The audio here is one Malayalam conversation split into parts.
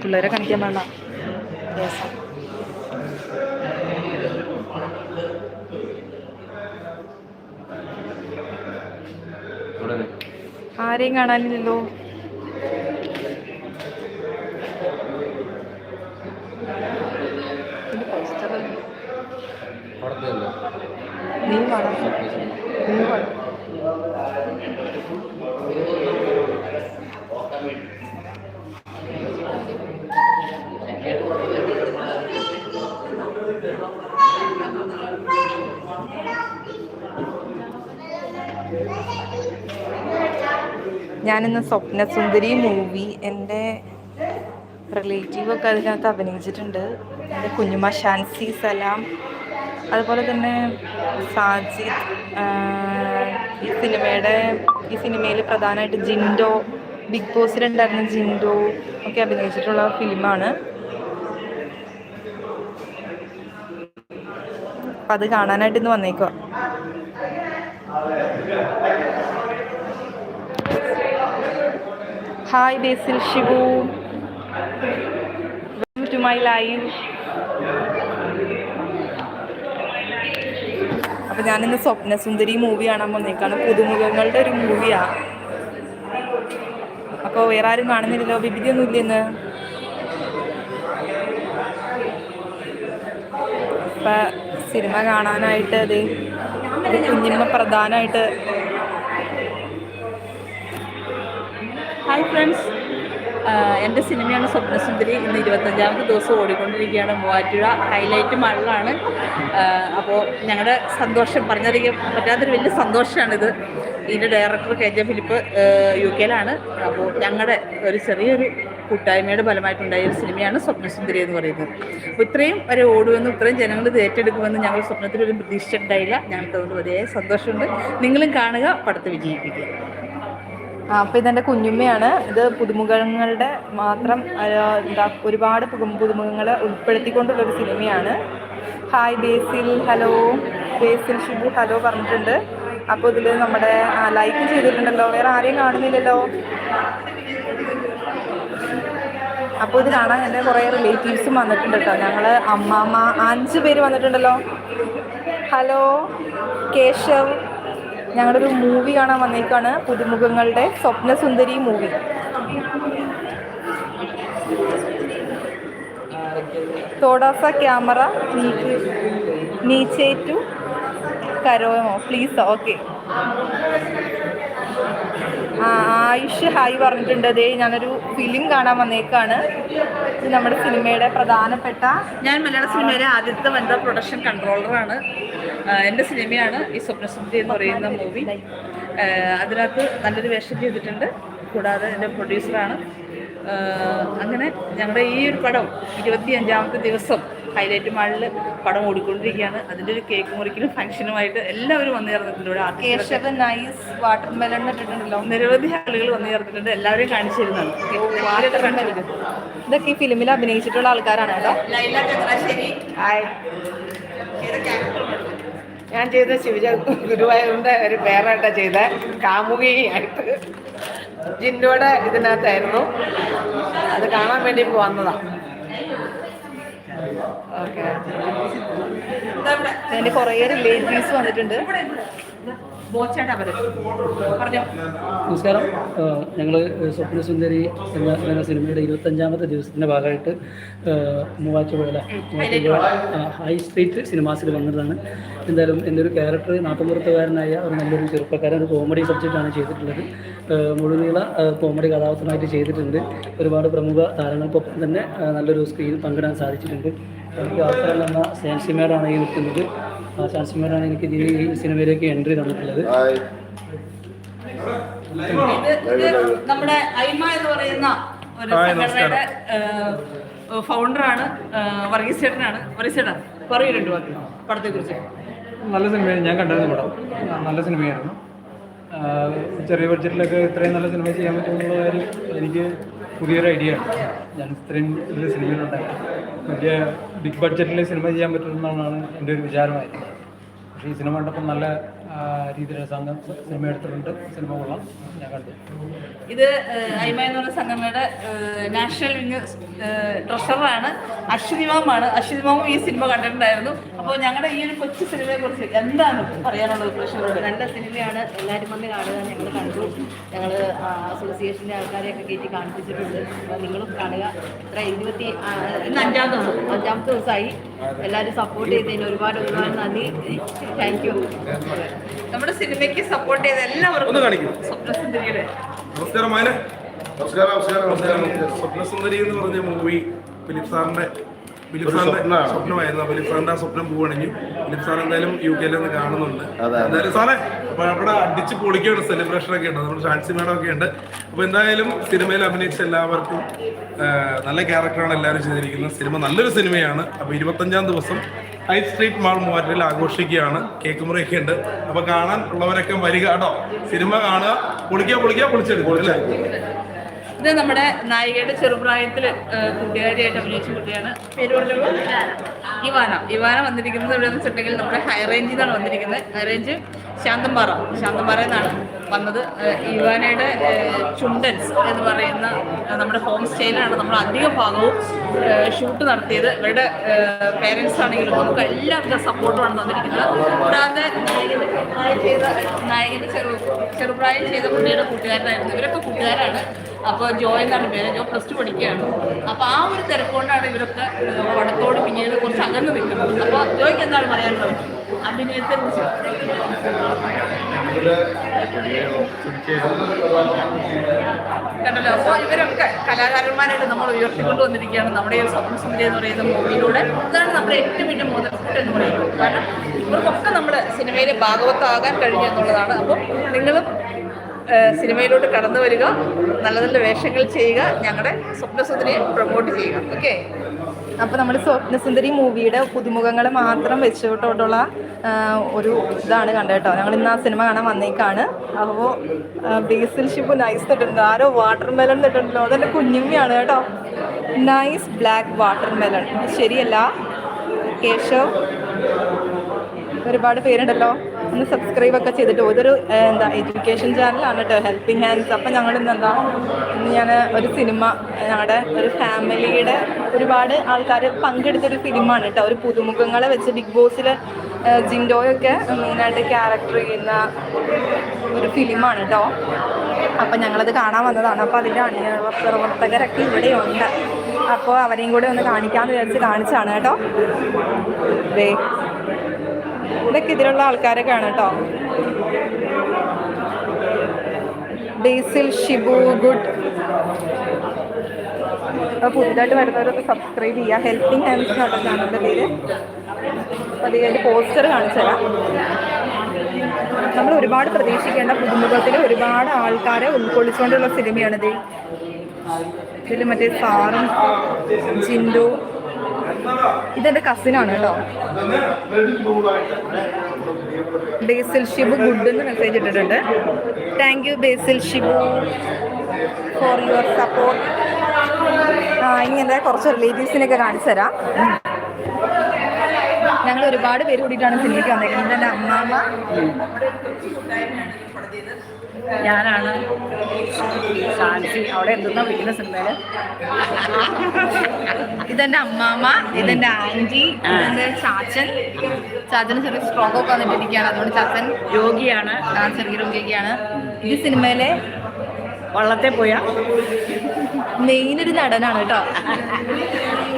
പിള്ളേരെ കാണിക്കാൻ വേണ്ട ആരെയും കാണാനില്ലല്ലോ? നീ കാണാം നീ പാടാം. ഞാനിന്ന് സ്വപ്നസുന്ദരി മൂവി എന്റെ റിലേറ്റീവൊക്കെ അതിനകത്ത് അഭിനയിച്ചിട്ടുണ്ട്. എന്റെ കുഞ്ഞുമ്മ ഷാൻസി സലാം അതുപോലെ തന്നെ സാജിദ് ഈ സിനിമയുടെ ഈ സിനിമയിൽ പ്രധാനമായിട്ട് ജിൻഡോ ബിഗ് ബോസിലുണ്ടായിരുന്ന ജിൻഡോ ഒക്കെ അഭിനയിച്ചിട്ടുള്ള ഫിലിമാണ്. അപ്പം അത് കാണാനായിട്ട് ഇന്ന് വന്നേക്കുക hi Basil Shibu. Welcome to my live അപ്പൊ ഞാനിന്ന് സ്വപ്നസുന്ദരി മൂവി കാണാൻ വന്നേക്കാണ്. പുതുമുഖങ്ങളുടെ ഒരു മൂവിയാ അപ്പോൾ വേറെ ആരും കാണുന്നില്ലല്ലോ? വിവിധ ഒന്നും ഇല്ലെന്ന് സിനിമ കാണാനായിട്ട് അത് കുഞ്ഞിമ്മ പ്രധാനമായിട്ട് ഹായ് ഫ്രണ്ട്സ് എന്റെ സിനിമയാണ് സ്വപ്നസുന്ദരി. ഇന്ന് ഇരുപത്തഞ്ചാമത്തെ ദിവസം ഓടിക്കൊണ്ടിരിക്കുകയാണ്. മൂവാറ്റുഴ ഹൈലൈറ്റ് മഴലാണ് അപ്പോൾ ഞങ്ങളുടെ സന്തോഷം പറഞ്ഞറിയാൻ പറ്റാത്തൊരു വലിയ സന്തോഷമാണിത്. ഇതിന്റെ director K J Philip U കെയിലാണ്. അപ്പോൾ ഞങ്ങളുടെ ഒരു ചെറിയൊരു കൂട്ടായ്മയുടെ ഫലമായിട്ടുണ്ടായ ഒരു സിനിമയാണ് സ്വപ്നസുന്ദരി എന്ന് പറയുന്നത്. അപ്പോൾ ഇത്രയും വരെ ഓടുമെന്നും ഇത്രയും ജനങ്ങൾ ഇത് ഏറ്റെടുക്കുമെന്ന് ഞങ്ങൾ സ്വപ്നത്തിൽ ഒരു പ്രതീക്ഷ ഉണ്ടായില്ല. ഞങ്ങൾക്ക് അതുകൊണ്ട് വലിയ സന്തോഷമുണ്ട്. നിങ്ങളും കാണുക പടത്ത് വിജയിപ്പിക്കുക. ആ, ഇതെന്റെ കുഞ്ഞുമ്മയാണ്. ഇത് പുതുമുഖങ്ങളുടെ മാത്രം എന്താ ഒരുപാട് പുതുമുഖങ്ങളെ ഉൾപ്പെടുത്തിക്കൊണ്ടുള്ള ഒരു സിനിമയാണ്. Hi Basil. Hello Basil Shibu hello പറഞ്ഞിട്ടുണ്ട്. അപ്പോൾ ഇതിൽ നമ്മുടെ ലൈക്ക് ചെയ്തിട്ടുണ്ടല്ലോ. വേറെ ആരെയും കാണുന്നില്ലല്ലോ. അപ്പോൾ ഇത് കാണാൻ എന്റെ കുറേ റിലേറ്റീവ്സും വന്നിട്ടുണ്ട് കേട്ടോ ഞങ്ങൾ അമ്മാമ്മ അഞ്ച് പേര് വന്നിട്ടുണ്ടല്ലോ. ഹലോ കേശവ്. ഞങ്ങളൊരു മൂവി കാണാൻ വന്നേക്കാണ്. പുതുമുഖങ്ങളുടെ സ്വപ്നസുന്ദരി മൂവി തോടാസ ക്യാമറ നീച്ചേ ടു കരോമോ പ്ലീസ് ഓക്കെ ആയുഷ് ഹായ് പറഞ്ഞിട്ടുണ്ട്. അതേ ഞാനൊരു ഫിലിം കാണാൻ വന്നേക്കാണ്. ഇത് നമ്മുടെ സിനിമയുടെ പ്രധാനപ്പെട്ട ഞാൻ മലയാള സിനിമയിലെ ആദ്യത്തെ വനിതാ പ്രൊഡക്ഷൻ കൺട്രോളറാണ് എന്റെ സിനിമയാണ് ഈ സ്വപ്നസുദ്ധി എന്ന് പറയുന്ന മൂവി അതിനകത്ത് നല്ലൊരു വേഷം ചെയ്തിട്ടുണ്ട്. കൂടാതെ എന്റെ പ്രൊഡ്യൂസറാണ് അങ്ങനെ ഞങ്ങളുടെ ഈ ഒരു പടം ഇരുപത്തി അഞ്ചാമത്തെ ദിവസം ഹൈലൈറ്റ് മാളിൽ പടം ഓടിക്കൊണ്ടിരിക്കുകയാണ്. അതിന്റെ ഒരു കേക്ക് മുറിക്കലും ഫംഗ്ഷനുമായിട്ട് എല്ലാവരും വന്നു ചേർന്നിട്ടുണ്ട്. ഇവിടെ ആർട്ടിസ്റ്റുകളൊക്കെ. നൈസ് വാട്ടർ മെലൺ ഇട്ടിട്ടുണ്ടല്ലോ. നിരവധി ആളുകൾ വന്നു ചേർന്നിട്ടുണ്ട്. എല്ലാവരെയും കാണിച്ചു തരുന്നതാണ്. ആരെയൊക്കെ കാണിച്ചു തരും? ഇതൊക്കെ ഈ ഫിലിമിൽ അഭിനയിച്ചിട്ടുള്ള ആൾക്കാരാണ് കേട്ടോ. ഞാൻ ചെയ്ത ശിവജ ഗുരുവായൂരിന്റെ ഒരു പേരായിട്ടാണ് ചെയ്ത. കാമുകിയായിട്ട് ജിന്നോടെ ഇതിനകത്തായിരുന്നു. അത് കാണാൻ വേണ്ടി ഇപ്പോൾ വന്നതാണ് എന്റെ കുറേ റിലേറ്റീവ്സ് വന്നിട്ടുണ്ട്. നമസ്കാരം. ഞങ്ങൾ സ്വപ്നസുന്ദരി എന്ന സിനിമയുടെ ഇരുപത്തഞ്ചാമത്തെ ദിവസത്തിന്റെ ഭാഗമായിട്ട് മൂവാറ്റുപുഴ ഹൈ സ്ട്രീറ്റ് സിനിമാസിൽ വന്നതാണ്. എന്തായാലും എന്റെ ഒരു ക്യാരക്ടർ നാട്ടുമ്പുറത്തുകാരനായ ഒരു നല്ലൊരു ചെറുപ്പക്കാരൻ ഒരു കോമഡി സബ്ജക്റ്റാണ് ചെയ്തിട്ടുള്ളത്. മുഴുനീള കോമഡി കഥാപാത്രമായിട്ട് ചെയ്തിട്ടുണ്ട്. ഒരുപാട് പ്രമുഖ താരങ്ങൾക്കൊപ്പം തന്നെ നല്ലൊരു സ്ക്രീൻ പങ്കിടാൻ സാധിച്ചിട്ടുണ്ട്. എനിക്ക് അവസരം തന്ന ശാൻസിമേടാണ് ഈ നിൽക്കുന്നത്. ആ ശാൻസിമേടാണ് എനിക്ക് ഇതിൽ ഈ സിനിമയിലേക്ക് എൻട്രി തന്നിട്ടുള്ളത്. നമ്മുടെ ഐമ എന്ന് പറയുന്ന ഒരു സംഘടനയുടെ ഫൗണ്ടറാണ് വർഗീസ് ചേട്ടനാണ് വർഗീസ് ചേട്ടാ പറയൂ രണ്ടു വാക്ക് പടത്തെ കുറിച്ച് നല്ല സിനിമയാണ് ഞാൻ കണ്ടായിരുന്നു പടം. നല്ല സിനിമയായിരുന്നു. ചെറിയ ബഡ്ജറ്റിലൊക്കെ ഇത്രയും നല്ല സിനിമ ചെയ്യാൻ പറ്റുമെന്നുള്ള കാര്യം എനിക്ക് പുതിയൊരു ഐഡിയ ആണ്. ഞാൻ ഇത്രയും വലിയ സിനിമയിലുണ്ടായിരുന്നു വലിയ ബിഗ് ബഡ്ജറ്റിൽ സിനിമ ചെയ്യാൻ പറ്റുമെന്നാണ് എന്റെ ഒരു വിചാരമായിരുന്നത് പക്ഷേ ഈ സിനിമ കണ്ടപ്പോൾ നല്ല രീതിയിലുള്ള സംഘം സിനിമ എടുത്തിട്ടുണ്ട്. സിനിമ കൊള്ളാം. ഞാൻ കണ്ടു. ഇത് ഐമ അയ്മ എന്ന് പറയുന്ന സംഘടനയുടെ നാഷണൽ വിങ് ട്രഷറാണ് ട്രഷററാണ് അശ്വതി മാമാണ്. അശ്വതി മാമും ഈ സിനിമ കണ്ടിട്ടുണ്ടായിരുന്നു. അപ്പോൾ ഞങ്ങളുടെ ഈ ഒരു കൊച്ചു സിനിമയെ കുറിച്ച് എന്താണ് പറയാനുള്ളത് പ്രേക്ഷകരോട്? നല്ല സിനിമയാണ്. എല്ലാവരും വന്ന് കാണുക. ഞങ്ങൾ കണ്ടു. ഞങ്ങൾ അസോസിയേഷന്റെ ആൾക്കാരെയൊക്കെ കയറ്റി കാണിപ്പിച്ചിട്ടുണ്ട്. അപ്പോൾ നിങ്ങളും കാണുക. ഇത്ര ഇരുപത്തി ഇന്ന് അഞ്ചാം ദിവസം. അഞ്ചാമത്തെ ദിവസമായി. എല്ലാവരും സപ്പോർട്ട് ചെയ്തതിന് ഒരുപാട് ഒരുപാട് നന്ദി. താങ്ക് യു നമ്മുടെ സിനിമയ്ക്ക് സപ്പോർട്ട് ചെയ്ത എല്ലാവർക്കും സ്വപ്നസുന്ദരിയുടെ. നമസ്കാരം നമസ്കാരം നമസ്കാരം നമസ്കാരം. സ്വപ്നസുന്ദരി എന്ന് പറഞ്ഞ മൂവി ഫിലിപ്പ് സാറിന്റെ ഫിലിപ്പ് സാറിന്റെ സ്വപ്നമായിരുന്നു. ഫിലിപ്പ് സാറിന്റെ ആ സ്വപ്നം പൂവണിഞ്ഞു. ഫിലിപ്പ് സാർ എന്തായാലും യു കെയിൽ നിന്ന് കാണുന്നുണ്ട്. എന്തായാലും സാറേ അപ്പൊ അവിടെ അടിച്ച് പൊളിക്കുകയാണ്. സെലിബ്രേഷൻ ഒക്കെ ഉണ്ട്. നമ്മുടെ ഷാൻസി മേഡം ഒക്കെ ഉണ്ട്. അപ്പൊ എന്തായാലും സിനിമയിൽ അഭിനയിച്ച എല്ലാവർക്കും നല്ല ക്യാരക്ടറാണ് എല്ലാവരും ചെയ്തിരിക്കുന്നത്. സിനിമ നല്ലൊരു സിനിമയാണ്. അപ്പൊ ഇരുപത്തഞ്ചാം ദിവസം ഹൈ സ്ട്രീറ്റ് മാൾ മൂവാറ്റിൽ ആഘോഷിക്കുകയാണ്. കേക്ക് മുറിയൊക്കെ ഉണ്ട്. അപ്പൊ കാണാൻ ഉള്ളവരൊക്കെ വരിക കേട്ടോ. സിനിമ കാണുക പൊളിക്കുക പൊളിക്കുക പൊളിച്ചെടുക്കും അല്ലേ? ഇത് നമ്മുടെ നായികയുടെ ചെറുപ്രായത്തിൽ കൂട്ടുകാരിയായിട്ട് അഭിനയിച്ച കുട്ടിയാണ്. പേര് പറഞ്ഞല്ലോ ഇവാന. ഇവാന വന്നിരിക്കുന്നത് എവിടെയെന്ന് വെച്ചിട്ടുണ്ടെങ്കിൽ നമ്മുടെ ഹൈ റേഞ്ചിൽ നിന്നാണ് വന്നിരിക്കുന്നത്. High range Santhanpara. ശാന്തമ്പാറ നിന്നാണ് വന്നത്. ഇവാനയുടെ ചുണ്ടൻസ് എന്ന് പറയുന്ന നമ്മുടെ ഹോം സ്റ്റേയിലാണ് നമ്മൾ അധിക ഭാഗവും ഷൂട്ട് നടത്തിയത്. ഇവരുടെ പേരൻസ് ആണെങ്കിലും നമുക്ക് എല്ലാവർക്കും സപ്പോർട്ടുമാണ് തന്നിരിക്കുന്നത്. കൂടാതെ നായകൻ ചെയ്ത നായകന്റെ ചെറു ചെറുപ്രായം ചെയ്ത കുട്ടിയുടെ കൂട്ടുകാരനായിരുന്നു. ഇവരൊക്കെ കൂട്ടുകാരാണ്. അപ്പോൾ ജോയ് എന്നാണ് പേര്. ജോ പ്ലസ് ടു പഠിക്കുകയാണ്. അപ്പോൾ ആ ഒരു തിരക്കുകൊണ്ടാണ് ഇവരൊക്കെ പടത്തോട് പിന്നീട് കുറച്ച് അകന്ന് നിൽക്കുന്നത്. അപ്പോൾ ജോയ്ക്ക് എന്താണ് പറയാനുള്ളത് അഭിനയത്തെ കുറിച്ച് കണ്ടല്ലോ? അപ്പോൾ ഇവരൊക്കെ കലാകാരന്മാരായിട്ട് നമ്മൾ ഉയർത്തിക്കൊണ്ട് വന്നിരിക്കുകയാണ്. നമ്മുടെ ഈ സ്വപ്ന സുന്ദരി എന്ന് പറയുന്ന മൂവിയിലൂടെ. ഇതാണ് നമ്മുടെ ഏറ്റവും വലിയ മുതൽക്കൂട്ട് എന്ന് പറയുന്നത്. കാരണം ഇവർക്കൊക്കെ നമ്മൾ സിനിമയിൽ ഭാഗവത്താകാൻ കഴിഞ്ഞു എന്നുള്ളതാണ്. അപ്പോൾ നിങ്ങളും സിനിമയിലോട്ട് കടന്നു വരിക നല്ല നല്ല വേഷങ്ങൾ ചെയ്യുക ഞങ്ങളുടെ സ്വപ്നസുന്ദരിയെ പ്രൊമോട്ട് ചെയ്യുക. ഓക്കെ അപ്പോൾ നമ്മൾ സ്വപ്നസുന്ദരി മൂവിയുടെ പുതുമുഖങ്ങൾ മാത്രം വെച്ചുകൊണ്ടുള്ള ഒരു ഇതാണ് കണ്ടോ ഞങ്ങൾ ഇന്ന് ആ സിനിമ കാണാൻ വന്നേക്കാണ്. അപ്പോൾ ബേസിൽ ഷിപ്പ് നൈസ് ഇട്ടിട്ടുണ്ട്. ആരോ വാട്ടർ മെലൺ ഇട്ടിട്ടുണ്ടല്ലോ. അതെന്റെ കുഞ്ഞുമ്മയാണ് കേട്ടോ. നൈസ് ബ്ലാക്ക് വാട്ടർ മെലൺ ശരിയല്ല. കേശവ്. ഒരുപാട് പേരുണ്ടല്ലോ. ഒന്ന് സബ്സ്ക്രൈബ് ഒക്കെ ചെയ്തിട്ട്. ഇതൊരു എന്താ എഡ്യൂക്കേഷൻ ചാനലാണ് കേട്ടോ ഹെൽപ്പിംഗ് ഹാൻഡ്സ് അപ്പം ഞങ്ങൾ ഇന്ന് എന്താ ഇന്ന് ഞാൻ ഒരു സിനിമ ഞങ്ങളുടെ ഒരു ഫാമിലിയുടെ ഒരുപാട് ആൾക്കാർ പങ്കെടുത്തൊരു ഫിലിമാണ് കേട്ടോ ഒരു പുതുമുഖങ്ങളെ വെച്ച് ബിഗ് ബോസിൽ ജിൻഡോയൊക്കെ മെയിനായിട്ട് ക്യാരക്ടർ ചെയ്യുന്ന ഒരു ഫിലിമാണ് കേട്ടോ അപ്പം ഞങ്ങളത് കാണാൻ വന്നതാണ്. അപ്പോൾ അതിന്റെ അണിയ പ്രവർത്തകരൊക്കെ ഇവിടെയുണ്ട്. അപ്പോൾ അവരെയും കൂടെ ഒന്ന് കാണിക്കാമെന്ന് വിചാരിച്ച് കാണിച്ചാണ് കേട്ടോ ദേ. ഇതൊക്കെ ഇതിലുള്ള ആൾക്കാരൊക്കെയാണ് കേട്ടോ. ബേസിൽ ഷിബു ഗുഡ്. അപ്പോൾ പുതുതായിട്ട് വരുന്നവരൊന്ന് സബ്സ്ക്രൈബ് ചെയ്യുക. ഹെൽപ്പിംഗ് ഹാൻഡ്സ് കേട്ടോ ചാനലിന്റെ പേര്. അത് അതിന്റെ പോസ്റ്റർ കാണിച്ചു നമ്മൾ ഒരുപാട് പ്രതീക്ഷിക്കേണ്ട പുതുമുഖത്തിൽ ഒരുപാട് ആൾക്കാരെ ഉൾക്കൊള്ളിച്ചുകൊണ്ടുള്ള സിനിമയാണിത് ഇതിൽ മറ്റേ സാറും ചിൻഡു ഇതെന്റെ കസിനാണ് കേട്ടോ. ബേസിൽ ഷിബു ഗുഡ് എന്ന് മെസ്സേജ് ഇട്ടിട്ടുണ്ട്. Thank you Basil Shibu for your support ഇങ്ങനെ കുറച്ച് റിലേറ്റീവ്സിനെയൊക്കെ കാണിച്ചു തരാം ഞങ്ങൾ ഒരുപാട് പേര് കൂടിയിട്ടാണ് സിനിമയ്ക്ക് വന്നേക്കുന്നത് എന്റെ അമ്മാമ്മ ഞാനാണ്. ഷാൻസി. അവിടെ എന്തെന്നാ വിളിക്കുന്ന സിനിമയിൽ. ഇതെന്റെ അമ്മാമ്മ ഇതെന്റെ ആന്റി ഇതെന്റെ ചാച്ചൻ. ചാച്ചന് ചെറിയ സ്ട്രോക്ക് ഒക്കെ വന്നിട്ടിരിക്കുകയാണ്. അതുകൊണ്ട് ചാച്ചൻ രോഗിയാണ്. ചെറിയ രോഗിയൊക്കെയാണ്. ഈ സിനിമയിലെ വള്ളത്തെ പോയ? മെയിൻ ഒരു നടനാണ് കേട്ടോ.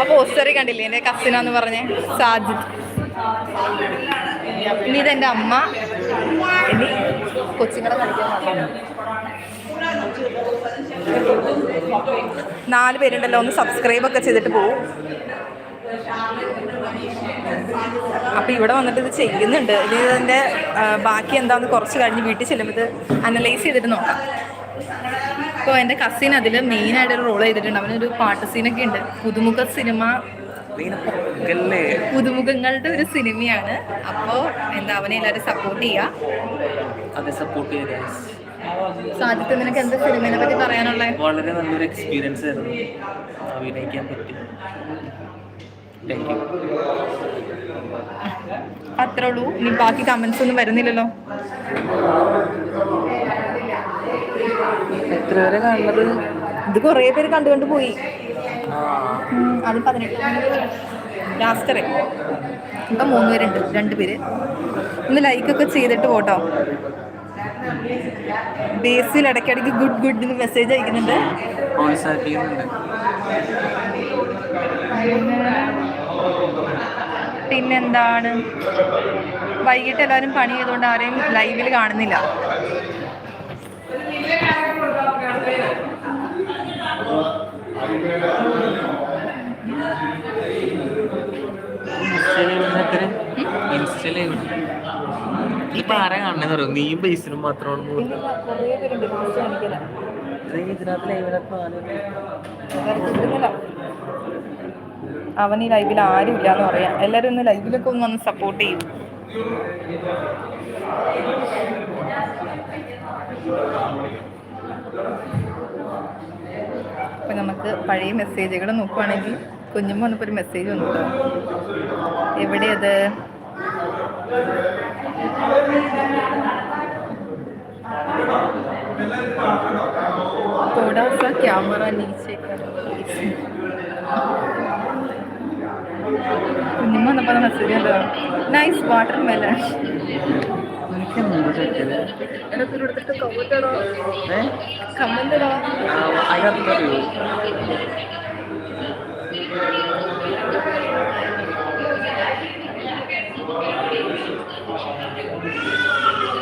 ആ പോസ്റ്ററി കണ്ടില്ലേ? എന്റെ കസിനാന്ന് പറഞ്ഞേ. സാജിദ്. ഇനി ഇതെന്റെ അമ്മ. ഇനി കൊച്ചുങ്ങളെ കളിക്കാൻ. നാല് പേരുണ്ടല്ലോ ഒന്ന് സബ്സ്ക്രൈബ് ഒക്കെ ചെയ്തിട്ട് പോവും. അപ്പോൾ ഇവിടെ വന്നിട്ട് ഇത് ചെയ്യുന്നുണ്ട്. ഇനി ഇതിന്റെ ബാക്കി എന്താണെന്ന് കുറച്ച് കഴിഞ്ഞ് വീട്ടിൽ ചെല്ലുമ്പോൾ ഇത് അനലൈസ് ചെയ്തിട്ട് നോക്കാം. ഇപ്പോൾ എന്റെ കസിൻ അതിൽ മെയിനായിട്ടൊരു റോൾ ചെയ്തിട്ടുണ്ട്. അവനൊരു പാട്ട് സീനൊക്കെ ഉണ്ട്. പുതുമുഖ സിനിമ പുതുമുഖങ്ങളുടെ ഒരു സിനിമയാണ്. അപ്പോ എന്താ അവനെ എല്ലാവരും സപ്പോർട്ട് ചെയ്യുക സപ്പോർട്ട് ചെയ്യാൻ സാധ്യത നിനക്ക് എന്താ സിനിമയെ പറ്റി പറയാനുള്ളത് വളരെ നല്ലൊരു എക്സ്പീരിയൻസ് ആയിരുന്നു. അഭിനയിക്കാൻ പറ്റി. അത്രേ ഉള്ളൂ. ഇനി ബാക്കി കമന്റ്സ് ഒന്നും വരുന്നില്ലല്ലോ. എത്ര പേരെ കാണുന്നത്? ഇത് കുറേ പേര് കണ്ടു കണ്ടു പോയി. അത് പതിനെട്ട്. ലാസ്റ്ററെ ഇപ്പം മൂന്ന് പേരുണ്ട് രണ്ട് പേര്. ഒന്ന് ലൈക്കൊക്കെ ചെയ്തിട്ട് പോട്ടോ. ബേസിൽ ഇടയ്ക്കിടയ്ക്ക് ഗുഡ് ഗുഡ് എന്ന് മെസ്സേജ് അയക്കുന്നുണ്ട്. പിന്നെന്താണ്? വൈകിട്ട് എല്ലാവരും പണി ചെയ്തുകൊണ്ട് ആരെയും ലൈവിൽ കാണുന്നില്ല. ബേസിനും അവൻ ഈ ലൈവിൽ ആരും ഇല്ലാന്ന് പറയാം. എല്ലാരും ഒന്ന് ലൈവിലൊക്കെ ഒന്ന് വന്ന് സപ്പോർട്ട് ചെയ്യും. അപ്പൊ നമുക്ക് പഴയ മെസ്സേജുകൾ നോക്കുവാണെങ്കിൽ കുഞ്ഞുമ്മ വന്നപ്പോൾ ഒരു മെസ്സേജ് വന്നു കേട്ടോ എവിടെയത് थोड़ा सा कैमरा नीचे करो please. കുഞ്ഞുമ്മ വന്നപ്പോൾ മെസ്സേജ് ഉണ്ടോ നൈസ് വാട്ടർ മെലൺ കമന്റ് ഇടോ അതിനകത്തറിയോ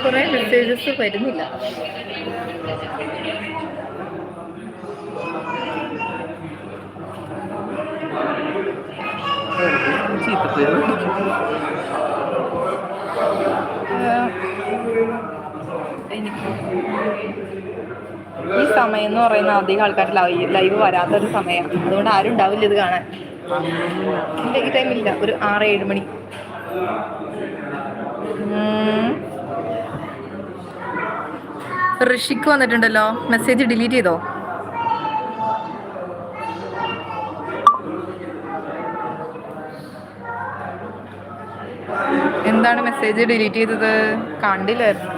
കുറേ മെസ്സേജസ് വരുന്നില്ല. ചീത്തപ്പേര് ഈ സമയം എന്ന് പറയുന്ന അധികം ആൾക്കാർ ലൈവ് ലൈവ് വരാത്തൊരു സമയം. അതുകൊണ്ട് ആരും ഉണ്ടാവില്ല ഇത് കാണാൻ. എന്റെ ഈ ടൈമില്ല ഒരു ആറ് ഏഴ് മണി. ഋഷിക്ക് വന്നിട്ടുണ്ടല്ലോ. മെസ്സേജ് ഡിലീറ്റ് ചെയ്തോ എന്താണ് മെസ്സേജ് ഡിലീറ്റ് ചെയ്തത് കണ്ടില്ലായിരുന്നു.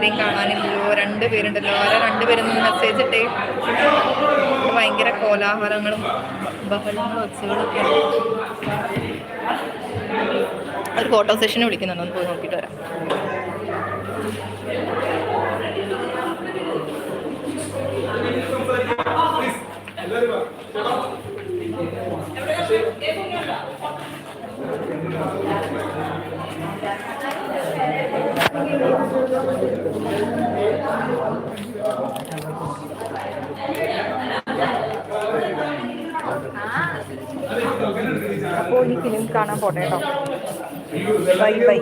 ആരെയും കാണാനില്ലല്ലോ രണ്ട് പേരുണ്ടല്ലോ. ആരാ രണ്ട് പേരൊന്നും മെസ്സേജ് ഇട്ടേ. ഭയങ്കര കോലാഹലങ്ങളും ബഹളങ്ങളും ഒച്ചകളൊക്കെ. ഒരു ഫോട്ടോ സെഷന് വിളിക്കുന്നുണ്ട്. ഒന്ന് പോയി നോക്കിയിട്ട് വരാം. അപ്പോൾ ഇനി ഫിലിം കാണാൻ പോട്ടെ കേട്ടോ. Bye bye.